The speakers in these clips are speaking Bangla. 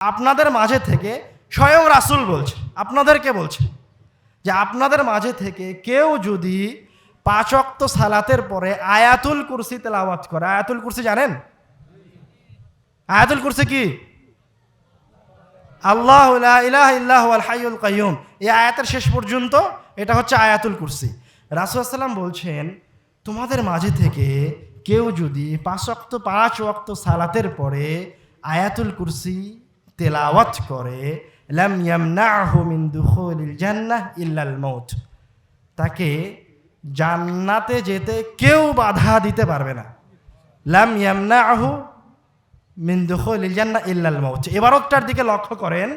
আপনাদের মাঝে থেকে স্বয়ং রাসূল বলছে, আপনাদেরকে বলছে যে আপনাদের মাঝে থেকে কেউ যদি পাঁচ অক্ত সালাতের পরে আয়াতুল কুরসি তেলাওয়াত করে, আয়াতুল কুরসি জানেন? আয়াতুল কুরসি কি? আল্লাহ ইল্লাহু আল হাইয়ুল এই আয়াতের শেষ পর্যন্ত এটা হচ্ছে আয়াতুল কুরসি। রাসূলুল্লাহ বলছেন, তোমাদের মাঝে থেকে কেউ যদি পাঁচ অক্ত পাঁচ ওয়াক্ত সালাতের পরে আয়াতুল কুরসি তেলাওয়াত করে, লাম ইয়ামনাহু মিন দুখুলিল জান্নাহ ইল্লাল মৌত তাকে জান্নাতে যেতে কেউ বাধা দিতে পারবে না। লাম ইয়ামনাহু মিন দুখুলিল জান্নাহ ইল্লাল মৌত এবারতটার দিকে লক্ষ্য করেন,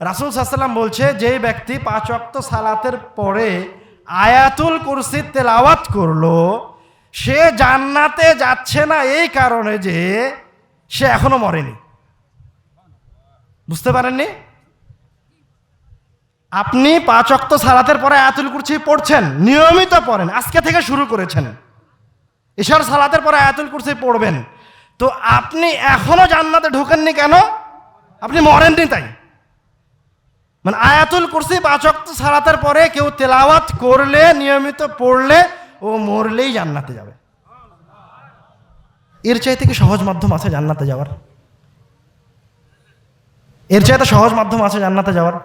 রাসূল সাল্লাম বলছে, যে ব্যক্তি পাঁচ ওয়াক্ত সালাতের পরে আয়াতুল কুরসি তেলাওয়াত করল, সে জান্নাতে যাচ্ছে না এই কারণে যে সে এখনও মরেনি। বুঝতে পারেননি? আপনি পাঁচ অক্ত সালাতের পরে আয়াতুল কুরসি পড়ছেন, নিয়মিত পড়েন, আজকে থেকে শুরু করেছেন। ঈশ্বর সালাতের পরে আয়াতুল কুরসি পড়বেন। তো আপনি এখনও জান্নাতে ঢোকেননি কেন? আপনি মরেননি তাই। মানে আয়াতুল কুরসি পাঁচ অক্ত সালাতের পরে কেউ তেলাওয়াত করলে, নিয়মিত পড়লে, ও মরলেই জান্নাতে যাবে। এর চাইতে কি সহজ মাধ্যম আছে জান্নাতে যাওয়ার? এর চাইতে সহজ মাধ্যম আছে জান্নাতে যাওয়ার।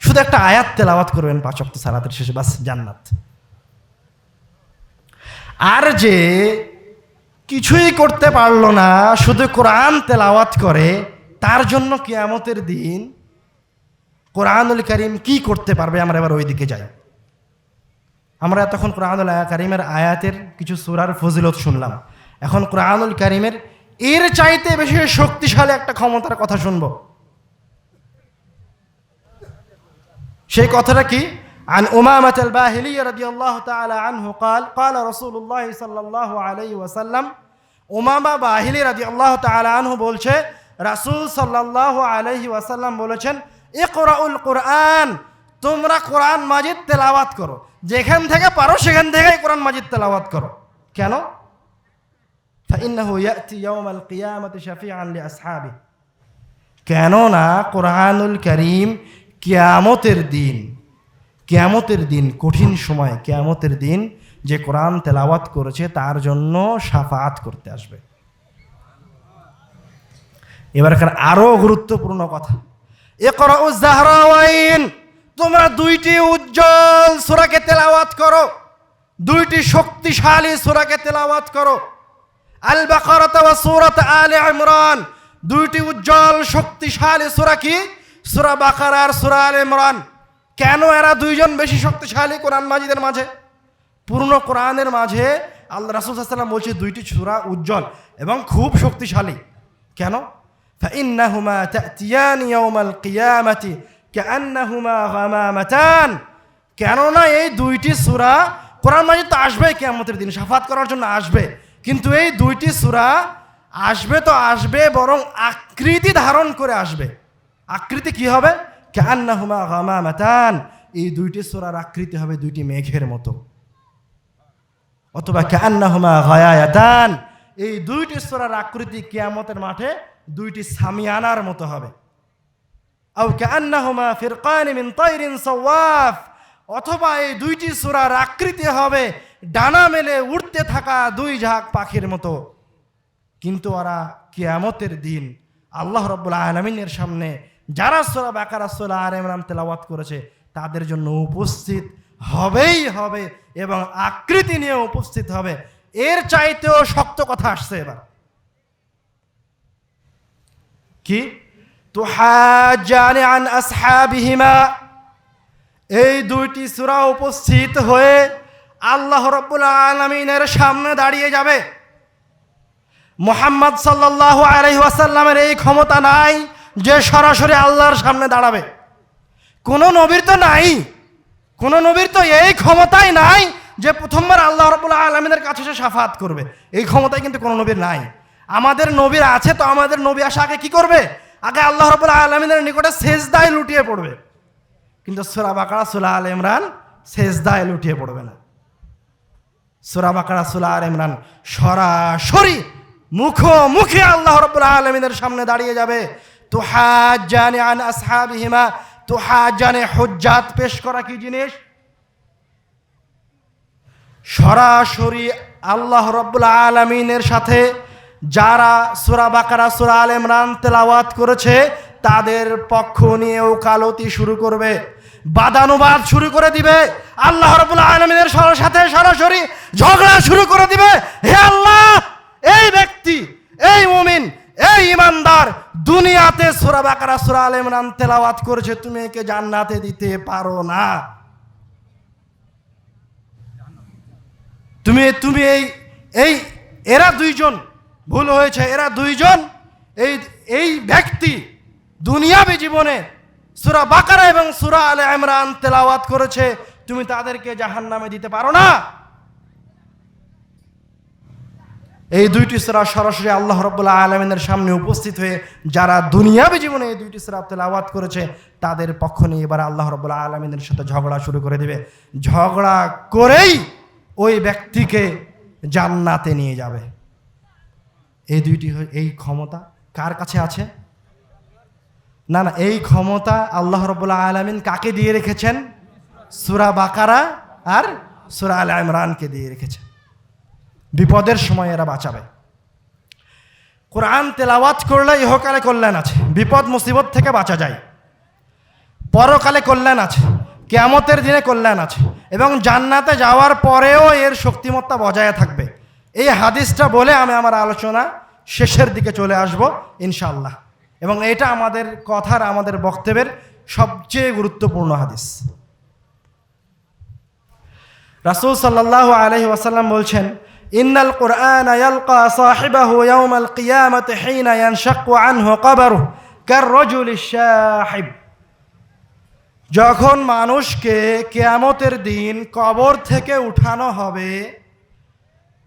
শুধু একটা আয়াত তেলাওয়াত করবেন পাঁচ অক্ত সালাতের শেষে, বাস, জান্নাত। আর যে কিছুই করতে পারল না, শুধু কোরআন তেলাওয়াত করে, তার জন্য কিয়ামতের দিন কোরআনুল করিম কি করতে পারবে, আমরা এবার ওই দিকে যাই। আমরা এতক্ষণ কোরআনুল করিমের আয়াতের কিছু সুরার ফজিলত শুনলাম। এখন কোরআনুল করিমের এর চাইতে বেশি শক্তিশালী একটা ক্ষমতার কথা শুনব। সেই কথাটা কি عن أمامة الباهلي رضي الله تعالى عنه قال قال رسول الله صلى الله عليه وسلم উমামা বাহিলি রাজি আল্লাহ তালা আনহু বলছে রাসূল সাল্লাল্লাহু আলাইহি ওয়াসাল্লাম বলেছেন ইকরাউল কোরআন তোমরা কোরআন মাজিদ তেলাওয়াত করো যেখান থেকে পারো সেখান থেকেই কোরআন মাজিদ তেলাওয়াত করো কেন فإنه يأتي يوم القيامة شفيعا لأصحابه কেননা কোরআনুল করিম কেয়ামতের দিন কেয়ামতের দিন, কঠিন সময়, কেয়ামতের দিন যে কোরআন তেলাওয়াত করেছে, তার জন্য সাফাত করতে আসবে। এবারকার আরও গুরুত্বপূর্ণ কথা। একরাউ জাহরাওয়াইন, তোমরা দুইটি উজ্জ্বল সূরাকে তেলাওয়াত করো। দুইটি শক্তিশালী সূরাকে তেলাওয়াত করো। আল বাকারাত ওয়া সূরাত আলে ইমরান দুইটি উজ্জ্বল শক্তিশালী সূরা কি? সূরা বাকারা আর সূরা আলে ইমরান কেন এরা দুইজন বেশি শক্তিশালী কোরআন মাজিদের মাঝে পূর্ণ কোরআনের মাঝে আল্লাহ রাসূল সাল্লাল্লাহু আলাইহি ওয়াসাল্লাম বলছে দুইটি সূরা উজ্জ্বল এবং খুব শক্তিশালী কেন فإنهما تأتيان يوم القيامة كأنهما غمامتان কেননা এই দুইটি সূরা কোরআন মাজিদ তো আসবে কেয়ামতের দিন সাফাত করার জন্য আসবে কিন্তু এই দুইটি সূরা আসবে তো আসবে বরং আকৃতি ধারণ করে আসবে আকৃতি কি হবে? কান্নাহুমা গামামাতান। এই দুইটি সূরার আকৃতি হবে দুইটি মেঘের মতো। অথবা কান্নাহুমা গায়ায়াতান। এই দুইটি সোরার আকৃতি কেয়ামতের মাঠে দুইটি সামিয়ানার মতো হবে। আও কান্নাহুমা ফিরকান মিন তাইরিন সাওয়াফ। অথবা এই দুইটি সূরার আকৃতি হবে ডানা মেলে উড়তে থাকা দুই ঝাঁক পাখির মতো। কিন্তু ওরা কিয়ামতের দিন আল্লাহ রব্বুল আলমিনের সামনে যারা সোরা বাকারা সোলা আর ইমরান তেলাওয়াত করেছে, তাদের জন্য উপস্থিত হবেই হবে এবং আকৃতি নিয়ে উপস্থিত হবে। এর চাইতেও শক্ত কথা আসছে এবার। কি? তো হাজানে আন আসহাবিহিমা। এই দুইটি সূরা উপস্থিত হয়ে আল্লাহ রব্বুল আলমিনের সামনে দাঁড়িয়ে যাবে। মোহাম্মদ সাল্লাহ আলহি ওয়াসাল্লামের এই ক্ষমতা নাই যে সরাসরি আল্লাহর সামনে দাঁড়াবে। কোন নবীর তো নাই। কোন নবীর তো এই ক্ষমতাই নাই যে প্রথমবার আল্লাহ রবুল্লাহ আলমিনের কাছে সে সাফাত করবে। এই ক্ষমতাই কিন্তু কোনো নবীর নাই। আমাদের নবীর আছে তো আমাদের নবী আসা আগে কী করবে? আগে আল্লাহ রবুল্লাহ আলমিনের নিকটে শেষদায় লুটিয়ে পড়বে। কিন্তু সুরা বাকারা সুলা আল ইমরান শেষদায় লুটিয়ে পড়বে না। সুরা বাকারা সুলা আল ইমরান সরাসরি মুখোমুখি আল্লাহ রবুল্লাহ আলমিনের সামনে দাঁড়িয়ে যাবে। তুহাজ্জানি আন আসহাবিহিমা, তুহাজ্জানে হুজ্জাত পেশ করা কি জিনিস? সরাসরি আল্লাহ রব্বুল আলমিনের সাথে যারা সুরা বাকারা, সুরা আল ইমরান তেলাওয়াত করেছে, তাদের পক্ষ নিয়ে ওকালতি শুরু করবে, বাদানুবাদ শুরু করে দিবে, আল্লাহ রব্বুল আলমিনের সাথে সরাসরি ঝগড়া শুরু করে দিবে। হে আল্লাহ, এই ব্যক্তি, এই মুমিন এই ইমানদার, দুনিয়াতে সুরা বাকারা, সুরা আল ইমরান তেলাওয়াত করেছে, তুমি একে জান্নাতে দিতে পারো না। তুমি তুমি এই এই, এরা দুইজন, ভুল হয়েছে, এরা দুইজন, এই এই ব্যক্তি দুনিয়াবি জীবনে সুরা বাকারা এবং সুরা আলে ইমরান তেলাওয়াত করেছে, তুমি তাদেরকে জাহান নামে দিতে পারো না। এই দুইটি সুরা সরাসরি আল্লাহ রব্বুল্লাহ আলমিনের সামনে উপস্থিত হয়ে যারা দুনিয়াবি জীবনে এই দুইটি সুরা তেলাওয়াত করেছে, তাদের পক্ষ নিয়ে এবার আল্লাহ রব্বুল্লাহ আলমিনের সাথে ঝগড়া শুরু করে দেবে। ঝগড়া করেই ওই ব্যক্তিকে জান্নাতে নিয়ে যাবে। এই দুইটি এই ক্ষমতা কার কাছে আছে? না না, এই ক্ষমতা আল্লাহ রব্বুল্লাহ আলমিন কাকে দিয়ে রেখেছেন? সুরা বাকারা আর সুরা আল ইমরানকে দিয়ে রেখেছেন। বিপদের সময় এরা বাঁচাবে। কোরআন তেলাওয়াত করলে ইহকালে কল্যাণ আছে, বিপদ, মুসিবত থেকে বাঁচা যায়। পরকালে কল্যাণ আছে, কেয়ামতের দিনে কল্যাণ আছে এবং জান্নাতে যাওয়ার পরেও এর শক্তিমত্তা বজায় থাকবে। এই হাদিসটা বলে আমি আমার আলোচনা শেষের দিকে চলে আসব ইনশাল্লাহ এবং এটা আমাদের কথার, আমাদের বক্তব্যের সবচেয়ে গুরুত্বপূর্ণ হাদিস। রাসূল সাল্লাল্লাহু আলাইহি ওয়াসাল্লাম বলছেন ইন্নাল কুরআন ইয়ালকা সাহিবাহু ইয়াউমাল কিয়ামাতি হিনা ইয়ানশাক্কু আনহু কবরুহু কার রাজুলি যখন মানুষকে কেয়ামতের দিন কবর থেকে উঠানো হবে,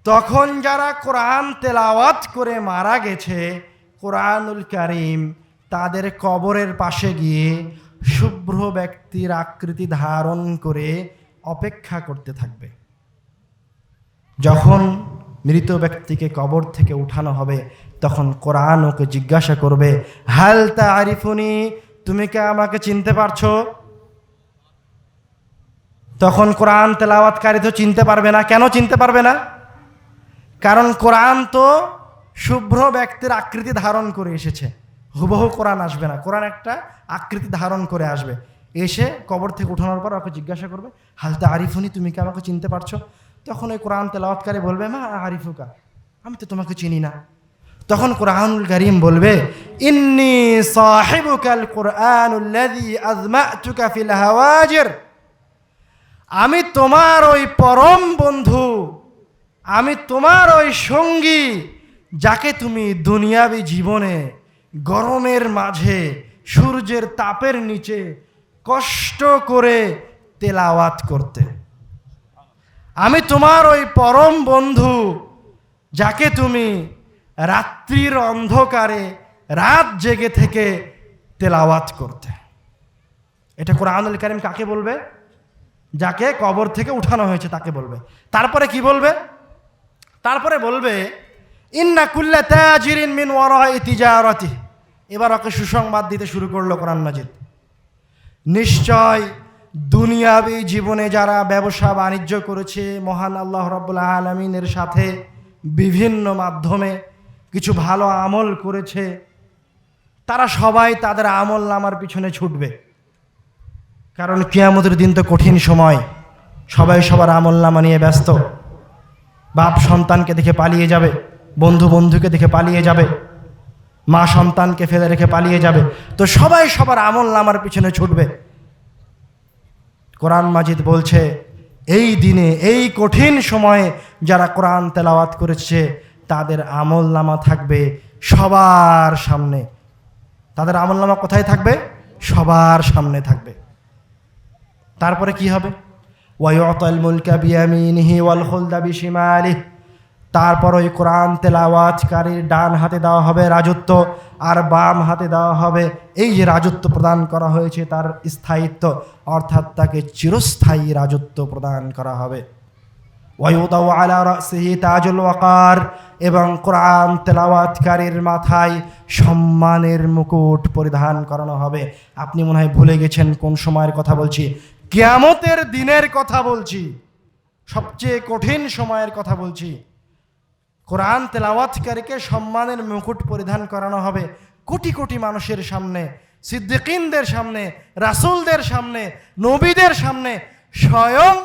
তখন যারা কোরআন তেলাওয়াত করে মারা গেছে, কোরআনুল কারিম তাদের কবরের পাশে গিয়ে শুভ্র ব্যক্তির আকৃতি ধারণ করে অপেক্ষা করতে থাকবে। যখন মৃত ব্যক্তিকে কবর থেকে উঠানো হবে, তখন কোরআন ওকে জিজ্ঞাসা করবে, হাল তা আরিফুনি তুমি কে আমাকে চিনতে পারছ? তখন কোরআন তেলাওয়াতকারী তো চিনতে পারবে না। কেন চিনতে পারবে না? কারণ কোরআন তো শুভ্র ব্যক্তির আকৃতি ধারণ করে এসেছে। হুবহু কোরআন আসবে না। কোরআন একটা আকৃতি ধারণ করে আসবে। এসে কবর থেকে উঠানোর পর ওকে জিজ্ঞাসা করবে হালতা আরিফুনি তুমি কি আমাকে চিনতে পারছ? তখন ওই কোরআন তেলাওয়াতকারী বলবে, মা আরিফুকা, আমি তো তোমাকে চিনি না। তখন কোরআনুল করিম বলবে, ইন্নি সাহিবুকাল কোরআনুল্লাযী আযমাতুকা ফিল হাওয়াজির। আমি তোমার ওই পরম বন্ধু, আমি তোমার ওই সঙ্গী, যাকে তুমি দুনিয়াবি জীবনে গরমের মাঝে, সূর্যের তাপের নিচে কষ্ট করে তেলাওয়াত করতে। আমি তোমার ওই পরম বন্ধু, যাকে তুমি রাত্রির অন্ধকারে রাত জেগে থেকে তেলাওয়াত করতে। এটা কোরআনুল কারিম কাকে বলবে? যাকে কবর থেকে উঠানো হয়েছে তাকে বলবে। তারপরে কি বলবে? তারপরে বলবে, ইন্না কুল্লা তাজিরিন মিন ওয়ারাই তিজারাতি। এবার ওকে সুসংবাদ দিতে শুরু করল কোরআন মাজিদ। নিশ্চয় দুনিয়াবি জীবনে যারা ব্যবসা বাণিজ্য করেছে, মহান আল্লাহ রব্বুল্লাহ আলমিনের সাথে বিভিন্ন মাধ্যমে কিছু ভালো আমল করেছে, তারা সবাই তাদের আমল নামার পিছনে ছুটবে। কারণ কিয়ামতের দিন তো কঠিন সময়, সবাই সবার আমল নামা নিয়ে ব্যস্ত। বাপ সন্তানকে দেখে পালিয়ে যাবে, বন্ধু বন্ধুকে দেখে পালিয়ে যাবে, মা সন্তানকে ফেলে রেখে পালিয়ে যাবে। তো সবাই সবার আমল নামার পিছনে ছুটবে। কোরআন মাজিদ বলছে, এই দিনে, এই কঠিন সময়ে যারা কোরআন তেলাওয়াত করেছে, তাদের আমল নামা থাকবে সবার সামনে। তাদের আমল নামা কোথায় থাকবে? সবার সামনে থাকবে। তারপরে কি হবে? ওয়াই অতল মুলকা বিয়ামিনিহি ওয়াল খুলদা বিশিমালিহ। তারপর ওই কোরআন তেলাওয়াতকারীর ডান হাতে দেওয়া হবে রাজত্ব আর বাম হাতে দেওয়া হবে এই যে রাজত্ব প্রদান করা হয়েছে তার স্থায়িত্ব, অর্থাৎ তাকে চিরস্থায়ী রাজত্ব প্রদান করা হবে। ওয়ায়ুদাউ আলা রাসিহি তাজুল ওয়াকার এবং কোরআন তেলাওয়াতকারীর মাথায় সম্মানের মুকুট পরিধান করানো হবে। আপনি মনে হয় ভুলে গেছেন কোন সময়ের কথা বলছি? কিয়ামতের দিনের কথা বলছি। সবচেয়ে কঠিন সময়ের কথা বলছি। কোরআন তেলাওয়াতকারীকে সম্মানের মুকুট পরিধান করানো হবে কোটি কোটি মানুষের সামনে, সিদ্দিকিনদের সামনে, রাসুলদের সামনে, নবীদের সামনে, স্বয়ং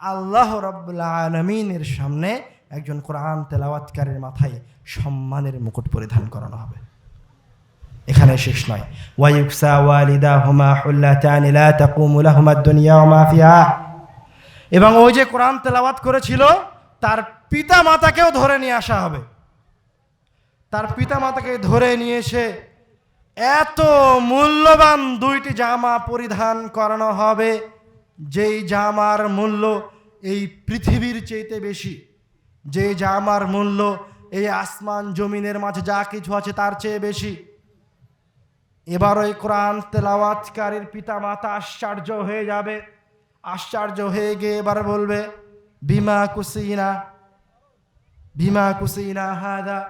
আল্লাহ রাব্বুল আলমিনের সামনে একজন কোরআন তেলাওয়াতকারীর মাথায় সম্মানের মুকুট পরিধান করানো হবে। এখানে শেষ নয়। ওয়াইউকসা ওয়ালিদা হুমা হুল্লাতানি, লা তাকুমু লাহুমা দুনিয়া ওয়া মা এবং ওই যে কোরআন তেলাওয়াত করেছিল, তার পিতা মাতাকেও ধরে নিয়ে আসা হবে। তার পিতা মাতাকে ধরে নিয়ে এসে এত মূল্যবান দুইটি জামা পরিধান করানো হবে, যেই জামার মূল্য এই পৃথিবীর চেয়েতে বেশি। যে জামার মূল্য এই আসমান জমিনের মাঝে যা কিছু আছে তার চেয়ে বেশি। এবার ওই কোরআন তেলাওয়াতকারীর পিতা মাতা আশ্চর্য হয়ে যাবে। আশ্চর্য হয়ে গিয়ে এবার বলবে, বিমা কুসিনা বিমা কুসিনা হাদা,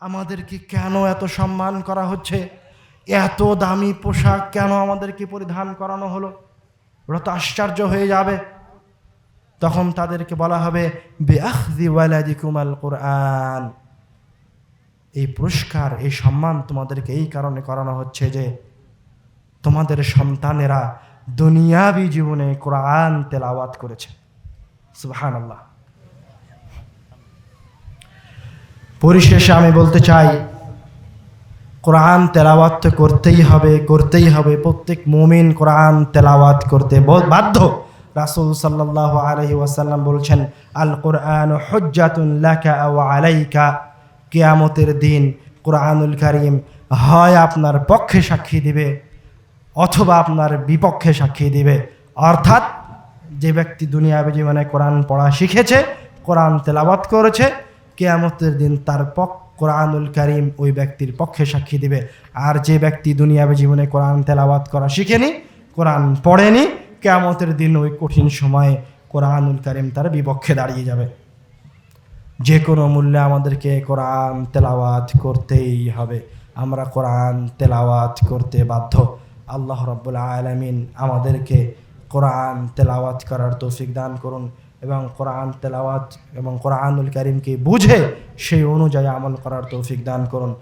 আমাদেরকে কেন এত সম্মান করা হচ্ছে? এত দামি পোশাক কেন আমাদেরকে পরিধান করানো হলো? ওরা তো আশ্চর্য হয়ে যাবে। তখন তাদেরকে বলা হবে ওয়ালাদিকুমাল কোরআন। এই পুরস্কার, এই সম্মান তোমাদেরকে এই কারণে করানো হচ্ছে যে, তোমাদের সন্তানেরা দুনিয়াবি জীবনে কোরআন তেলাওয়াত করেছে। সুবহান আল্লাহ পরিশেষে আমি বলতে চাই, কোরআন তেলাওয়াত তো করতেই হবে করতেই হবে। প্রত্যেক মুমিন কোরআন তেলাওয়াত করতে বাধ্য। রাসূল সাল্লাল্লাহু আলাইহি ওয়াসাল্লাম বলছেন, আল কোরআন হুজ্জাতুন লাকা আও আলাইকা। কিয়ামতের দিন কোরআনুল করিম হয় আপনার পক্ষে সাক্ষী দিবে, অথবা আপনার বিপক্ষে সাক্ষী দিবে। অর্থাৎ যে ব্যক্তি দুনিয়াবে জীবনে কোরআন পড়া শিখেছে, কোরআন তেলাওয়াত করেছে কেয়ামতের দিন তার পক, কোরআনুল করিম ওই ব্যক্তির পক্ষে সাক্ষী দিবে। আর যে ব্যক্তি দুনিয়াবে জীবনে কোরআন তেলাওয়াত করা শিখেনি, কোরআন পড়েনি, কেয়ামতের দিন ওই কঠিন সময়ে কোরআনুল করিম তার বিপক্ষে দাঁড়িয়ে যাবে। যে কোনো মূল্যে আমাদেরকে কোরআন তেলাওয়াত করতেই হবে। আমরা কোরআন তেলাওয়াত করতে বাধ্য। আল্লাহ রব্বুল আলমিন আমাদেরকে কোরআন তেলাওয়াত করার তৌফিক দান করুন। এবং কোরআন তেলাওয়াত এবং কোরআনুল করিমকে বুঝে সেই অনুযায়ী আমল করার তৌফিক দান করুন।